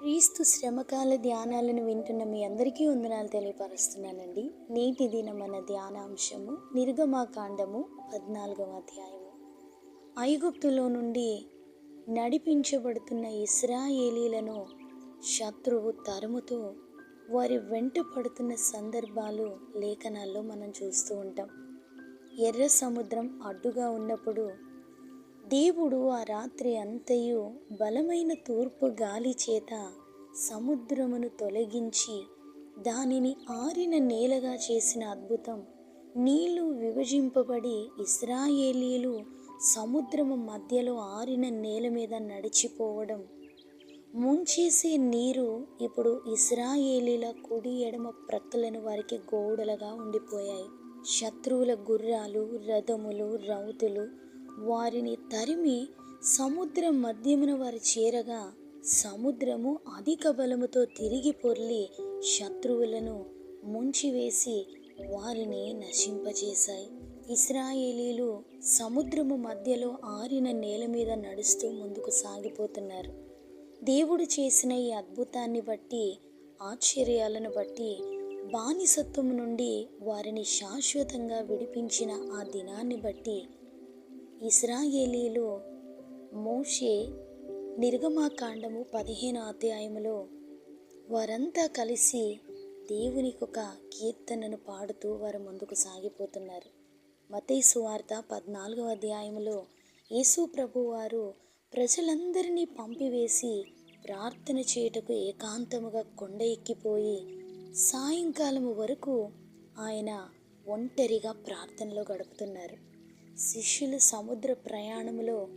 క్రీస్తు శ్రమకాల ధ్యానాలను వింటున్న మీ అందరికీ వందనాలు తెలియపరుస్తున్నానండి. నేటి దిన మన ధ్యానాంశము నిర్గమాకాండము పద్నాలుగవ అధ్యాయము. ఐగుప్తులో నుండి నడిపించబడుతున్న ఇస్రాయేలీలను శత్రువు తరుముతూ వారి వెంట పడుతున్న సందర్భాలు లేఖనాల్లో మనం చూస్తూ ఉంటాం. ఎర్ర సముద్రం అడ్డుగా ఉన్నప్పుడు దేవుడు ఆ రాత్రి అంతయు బలమైన తూర్పు గాలి చేత సముద్రమును తొలగించి దానిని ఆరిన నేలగా చేసిన అద్భుతం. నీళ్ళు విభజింపబడి ఇస్రాయేలీలు సముద్రము మధ్యలో ఆరిన నేల మీద నడిచిపోవడం. ముంచేసే నీరు ఇప్పుడు ఇస్రాయేలీల కుడి ఎడమ ప్రక్కలను వారికి గోడలుగా ఉండిపోయాయి. శత్రువుల గుర్రాలు రథములు రౌతులు వారిని తరిమి సముద్రం మధ్యమున వారు చేరగా సముద్రము అధిక బలముతో తిరిగి పొర్లి శత్రువులను ముంచివేసి వారిని నశింపచేశాయి. ఇస్రాయేలీలు సముద్రము మధ్యలో ఆరిన నేల మీద నడుస్తూ ముందుకు సాగిపోతున్నారు. దేవుడు చేసిన ఈ అద్భుతాన్ని బట్టి ఆశ్చర్యాలను బట్టి బానిసత్వం నుండి వారిని శాశ్వతంగా విడిపించిన ఆ దినాన్ని బట్టి ఇస్రాయేలీలు మోషే నిర్గమాకాండము పదిహేను అధ్యాయములో వారంతా కలిసి దేవునికి ఒక కీర్తనను పాడుతూ వారు ముందుకు సాగిపోతున్నారు. మతయి సువార్త పద్నాలుగవ అధ్యాయములో యేసు ప్రభు వారు ప్రజలందరినీ పంపివేసి ప్రార్థన చేయుటకు ఏకాంతముగా కొండ ఎక్కిపోయి సాయంకాలము వరకు ఆయన ఒంటరిగా ప్రార్థనలో గడుపుతున్నారు. శిష్యులు సముద్ర ప్రయాణంలో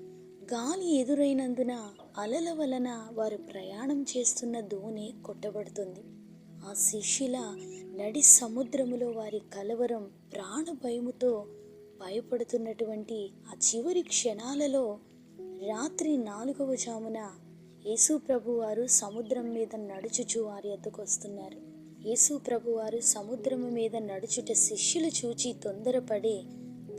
గాలి ఎదురైనందున అలల వలన వారు ప్రయాణం చేస్తున్న ధోని కొట్టబడుతుంది. ఆ శిష్యుల నడి సముద్రములో వారి కలవరం ప్రాణ భయముతో భయపడుతున్నటువంటి ఆ చివరి క్షణాలలో రాత్రి నాలుగవ జామున యేసు సముద్రం మీద నడుచుచు వారి ఎద్దకు వస్తున్నారు. యేసు ప్రభు సముద్రము మీద నడుచుట శిష్యులు చూచి తొందరపడి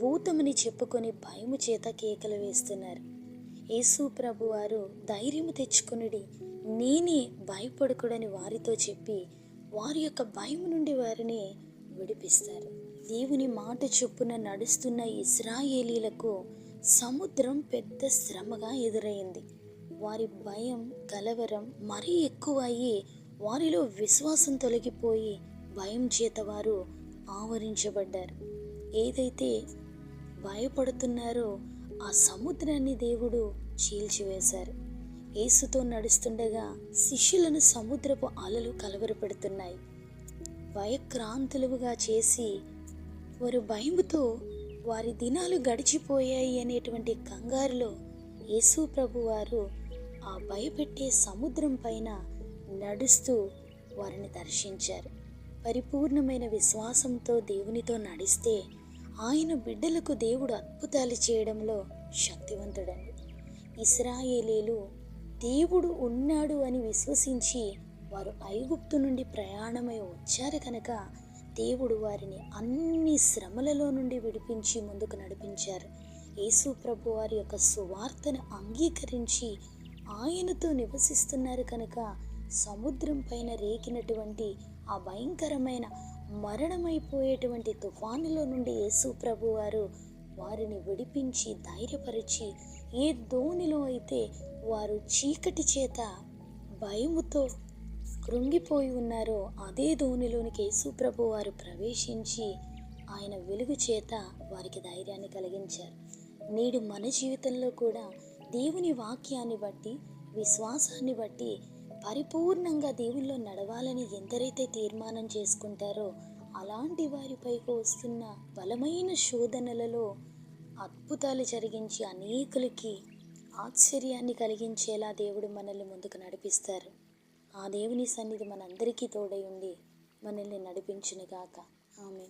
భూతమని చెప్పుకొని భయము చేత కేకలు వేస్తున్నారు. యేసు ప్రభు వారు ధైర్యము తెచ్చుకునుడి నేనే భయపడకూడని వారితో చెప్పి వారి యొక్క భయం నుండి వారిని విడిపిస్తారు. దేవుని మాట చొప్పున నడుస్తున్న ఇస్రాయేలీలకు సముద్రం పెద్ద శ్రమగా ఎదురైంది. వారి భయం కలవరం మరీ ఎక్కువ అయ్యి వారిలో విశ్వాసం తొలగిపోయి భయం చేత వారు ఆవరించబడ్డారు. ఏదైతే భయపడుతున్నారో. ఆ సముద్రాన్ని దేవుడు చీల్చివేశారు. ఏసుతో నడుస్తుండగా శిష్యులను సముద్రపు అలలు కలవరపెడుతున్నాయి. భయక్రాంతులుగా చేసి వారు భయముతో వారి దినాలు గడిచిపోయాయి అనేటువంటి కంగారులో యేసు ప్రభు వారు ఆ భయపెట్టే సముద్రం పైన నడుస్తూ వారిని దర్శించారు. పరిపూర్ణమైన విశ్వాసంతో దేవునితో నడిస్తే ఆయన బిడ్డలకు దేవుడు అద్భుతాలు చేయడంలో శక్తివంతుడండి ఇస్రాయేలీలు దేవుడు ఉన్నాడు అని విశ్వసించి వారు ఐగుప్తు నుండి ప్రయాణమై వచ్చారు కనుక దేవుడు వారిని అన్ని శ్రమలలో నుండి విడిపించి ముందుకు నడిపించారు. యేసు ప్రభు వారి యొక్క సువార్తను అంగీకరించి ఆయనతో నివసిస్తున్నారు కనుక సముద్రం పైన రేకినటువంటి ఆ భయంకరమైన మరణమైపోయేటువంటి తుఫానులో నుండి యేసు ప్రభు వారు వారిని విడిపించి ధైర్యపరిచి ఏ దోణిలో అయితే వారు చీకటి చేత భయముతో కృంగిపోయి ఉన్నారో అదే దోణిలోనికి యేసుప్రభు వారు ప్రవేశించి ఆయన వెలుగు చేత వారికి ధైర్యాన్ని కలిగించారు. నేడు మన జీవితంలో కూడా దేవుని వాక్యాన్ని బట్టి విశ్వాసాన్ని బట్టి పరిపూర్ణంగా దేవుల్లో నడవాలని ఎందరైతే తీర్మానం చేసుకుంటారో అలాంటి వారిపైకి వస్తున్న బలమైన శోధనలలో అద్భుతాలు జరిగించి అనేకులకి ఆశ్చర్యాన్ని కలిగించేలా దేవుడు మనల్ని ముందుకు నడిపిస్తారు. ఆ దేవుని సన్నిధి మనందరికీ తోడై ఉండి మనల్ని నడిపించునుగాక. ఆమె